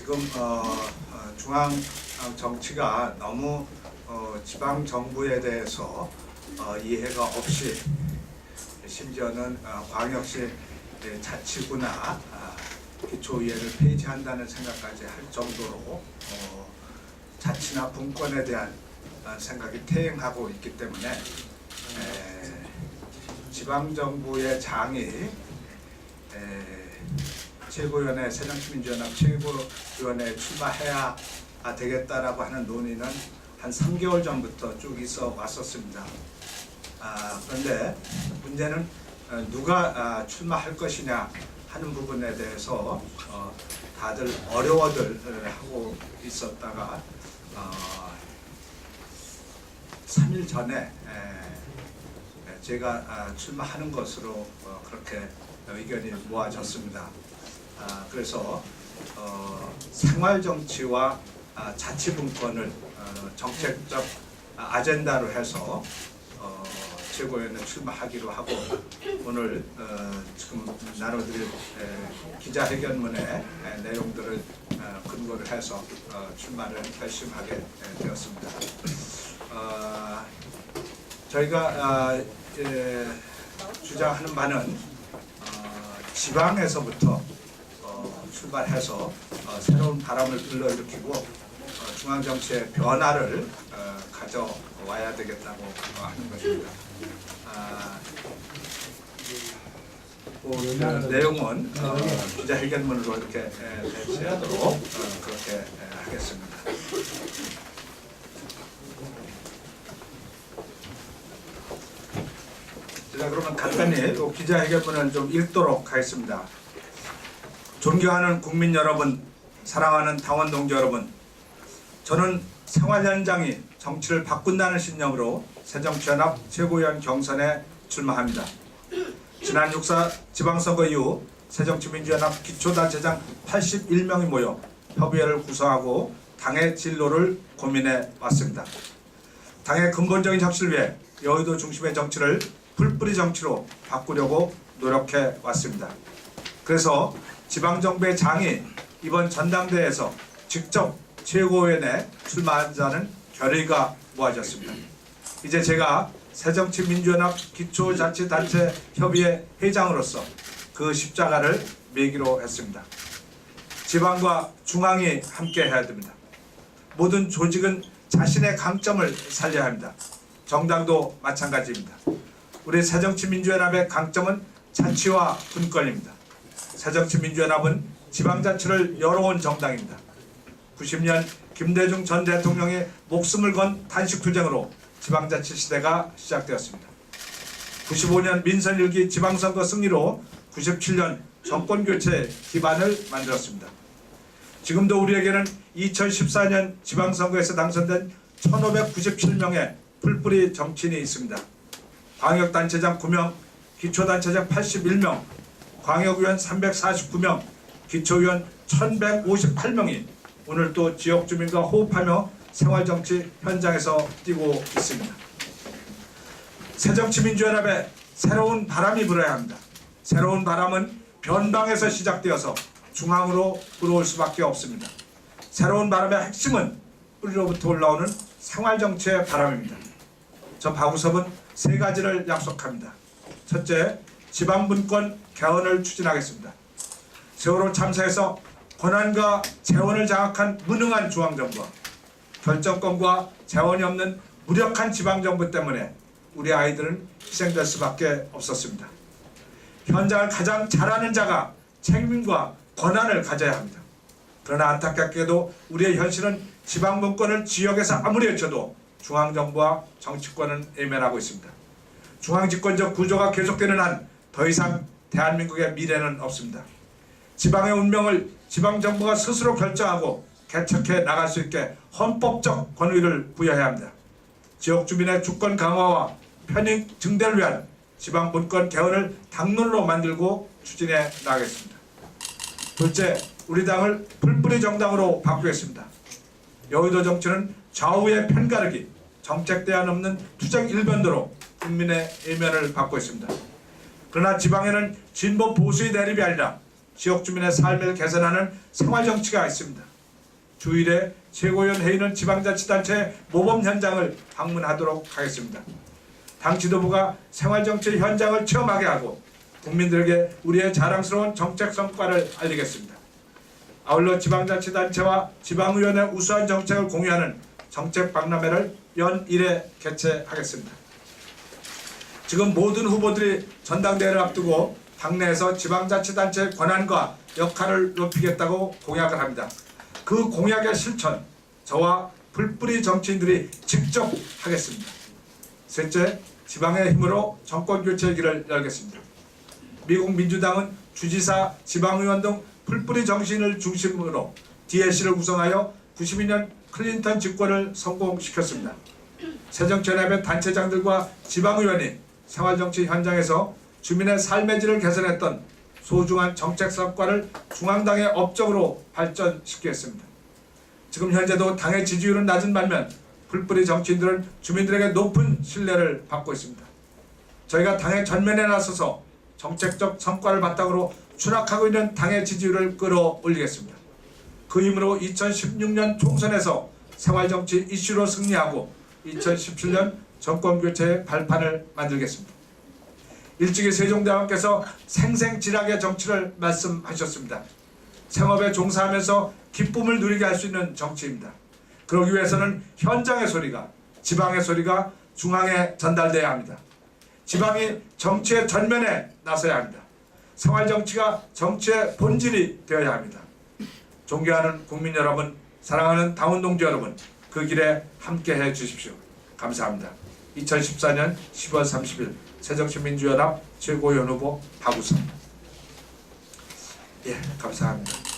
지금 어, 어, 중앙 어, 정치가 너무 어, 지방 정부에 대해서 어, 이해가 없이 심지어는 어, 광역시 예, 자치구나 아, 기초의회를 폐지한다는 생각까지 할 정도로 어, 자치나 분권에 대한 어, 생각이 퇴행하고 있기 때문에 에, 지방 정부의 장이 에, 최고위원회 새정치민주연합 최고위원회에 출마해야 되겠다라고 하는 논의는 한 3개월 전부터 쭉 있어 왔었습니다. 아, 그런데 문제는 어, 누가 아, 출마할 것이냐 하는 부분에 대해서 어, 다들 어려워들 어, 하고 있었다가 어, 3일 전에 에, 제가 아, 출마하는 것으로 어, 그렇게 의견이 모아졌습니다. 아, 그래서 어, 생활 정치와 아, 자치 분권을 어, 정책적 아, 아젠다로 해서 어, 최고위원회 출마하기로 하고 오늘 어, 지금 나눠드릴 에, 기자회견문의 에, 내용들을 어, 근거를 해서 어, 출마를 결심하게 에, 되었습니다. 어, 저희가 아, 예, 주장하는 바는 어, 지방에서부터 어, 출발해서 어, 새로운 바람을 불러일으키고 어, 중앙 정치의 변화를 어, 가져와야 되겠다고 어, 하는 것입니다. 아, 그, 그 내용은 어, 기자회견문으로 이렇게 에, 배치하도록 어, 그렇게 에, 하겠습니다. 자 그러면 간단히 이 기자회견문을 좀 읽도록 하겠습니다. 존경하는 국민 여러분, 사랑하는 당원 동지 여러분, 저는 생활 현장이 정치를 바꾼다는 신념으로 새정치연합 최고위원 경선에 출마합니다. 지난 6사 지방선거 이후 새정치민주연합 기초단체장 81명이 모여 협의회를 구성하고 당의 진로를 고민해 왔습니다. 당의 근본적인 혁신을 위해 여의도 중심의 정치를 풀뿌리 정치로 바꾸려고 노력해 왔습니다. 그래서 지방정부의 장이 이번 전당대회에서 직접 최고위원회 출마하자는 결의가 모아졌습니다. 이제 제가 새정치민주연합 기초자치단체 협의회 회장으로서 그 십자가를 매기로 했습니다. 지방과 중앙이 함께 해야 됩니다. 모든 조직은 자신의 강점을 살려야 합니다. 정당도 마찬가지입니다. 우리 새정치민주연합의 강점은 자치와 분권입니다. 새정치민주연합은 지방자치를 열어온 정당입니다. 90년 김대중 전 대통령의 목숨을 건 단식투쟁으로 지방자치 시대가 시작되었습니다. 95년 민선일기 지방선거 승리로 97년 정권교체 기반을 만들었습니다. 지금도 우리에게는 2014년 지방선거에서 당선된 1597명의 풀뿌리 정치인이 있습니다. 광역단체장 9명, 기초단체장 81명, 광역의원 349명, 기초의원 1158명이 오늘 또 지역 주민과 호흡하며 생활정치 현장에서 뛰고 있습니다. 새정치민주연합에 새로운 바람이 불어야 합니다. 새로운 바람은 변방에서 시작되어서 중앙으로 불어올 수밖에 없습니다. 새로운 바람의 핵심은 뿌리로부터 올라오는 생활정치의 바람입니다. 저 박우섭은 세 가지를 약속합니다. 첫째, 지방분권 개헌을 추진하겠습니다. 세월호 참사에서 권한과 재원을 장악한 무능한 중앙정부와 결정권과 재원이 없는 무력한 지방정부 때문에 우리 아이들은 희생될 수밖에 없었습니다. 현장을 가장 잘하는 자가 책임과 권한을 가져야 합니다. 그러나 안타깝게도 우리의 현실은 지방분권을 지역에서 아무리 외쳐도 중앙정부와 정치권은 외면하고 있습니다. 중앙집권적 구조가 계속되는 한 더 이상 대한민국의 미래는 없습니다. 지방의 운명을 지방정부가 스스로 결정하고 개척해 나갈 수 있게 헌법적 권위를 부여해야 합니다. 지역 주민의 주권 강화와 편익 증대를 위한 지방 분권 개헌을 당론으로 만들고 추진해 나가겠습니다. 둘째, 우리 당을 풀뿌리 정당으로 바꾸겠습니다. 여의도 정치는 좌우의 편가르기, 정책 대안 없는 투쟁 일변도로 국민의 예면을 받고 있습니다. 그러나 지방에는 진보 보수의 대립이 아니라 지역 주민의 삶을 개선하는 생활 정치가 있습니다. 주일에 최고위원 회의는 지방자치단체 모범 현장을 방문하도록 하겠습니다. 당 지도부가 생활정치 현장을 체험하게 하고 국민들에게 우리의 자랑스러운 정책 성과를 알리겠습니다. 아울러 지방자치단체와 지방의원의 우수한 정책을 공유하는 정책 박람회를 연 1회 개최하겠습니다. 지금 모든 후보들이 전당대회를 앞두고 당내에서 지방자치단체의 권한과 역할을 높이겠다고 공약을 합니다. 그 공약의 실천, 저와 불뿌리 정치인들이 직접 하겠습니다. 셋째, 지방의 힘으로 정권 교체의 길을 열겠습니다. 미국 민주당은 주지사, 지방의원 등 풀뿌리 정신을 중심으로 DLC를 구성하여 92년 클린턴 집권을 성공시켰습니다. 새정치연합의 단체장들과 지방의원이 생활정치 현장에서 주민의 삶의 질을 개선했던 소중한 정책 성과를 중앙당의 업적으로 발전시켰습니다. 지금 현재도 당의 지지율은 낮은 반면 풀뿌리 정치인들은 주민들에게 높은 신뢰를 받고 있습니다. 저희가 당의 전면에 나서서 정책적 성과를 바탕으로 추락하고 있는 당의 지지율을 끌어올리겠습니다. 그 힘으로 2016년 총선에서 생활정치 이슈로 승리하고 2017년 정권교체의 발판을 만들겠습니다. 일찍이 세종대왕께서 생생질학의 정치를 말씀하셨습니다. 생업에 종사하면서 기쁨을 누리게 할 수 있는 정치입니다. 그러기 위해서는 현장의 소리가 지방의 소리가 중앙에 전달돼야 합니다. 지방이 정치의 전면에 나서야 합니다. 생활 정치가 정치의 본질이 되어야 합니다. 존경하는 국민 여러분, 사랑하는 당원 동지 여러분, 그 길에 함께 해 주십시오. 감사합니다. 2014년 10월 30일 새정치민주연합 최고위원 후보 박우선. 예, 감사합니다.